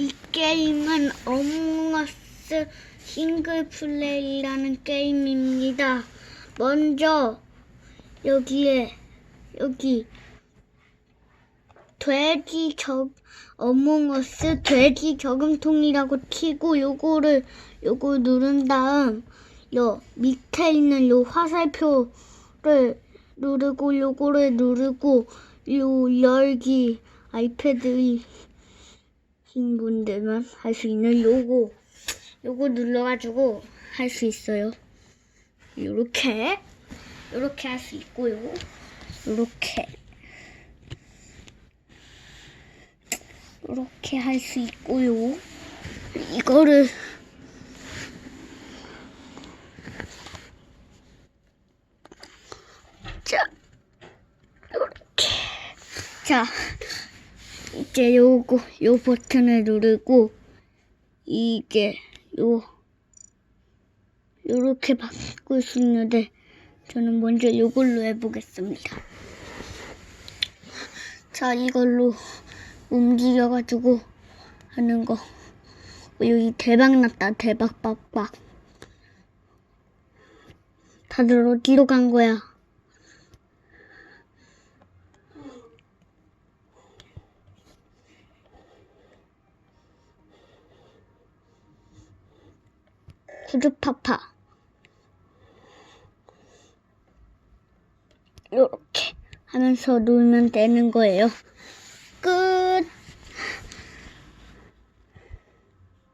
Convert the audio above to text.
이 게임은 어몽어스 싱글 플레이라는 게임입니다. 먼저 여기에 여기 돼지 적 어몽어스 돼지 저금통이라고 치고 요거를 요거 누른 다음 요 밑에 있는 요 화살표를 누르고 요거를 누르고 요 열기 아이패드 신 분들만 할 수 있는 요거 요거 눌러가지고 할 수 있어요. 요렇게 요렇게 할 수 있고요. 요렇게 요렇게 할 수 있고요. 이거를 자 요렇게 자 이제 요거 요 버튼을 누르고 이게 요 요렇게 바꿀 수 있는데 저는 먼저 요걸로 해보겠습니다. 자 이걸로 움직여가지고 하는 거 어, 여기 대박 났다 대박 빡빡 다들 어디로 간 거야? 후드파파 이렇게 하면서 놀면 되는 거예요. 끝.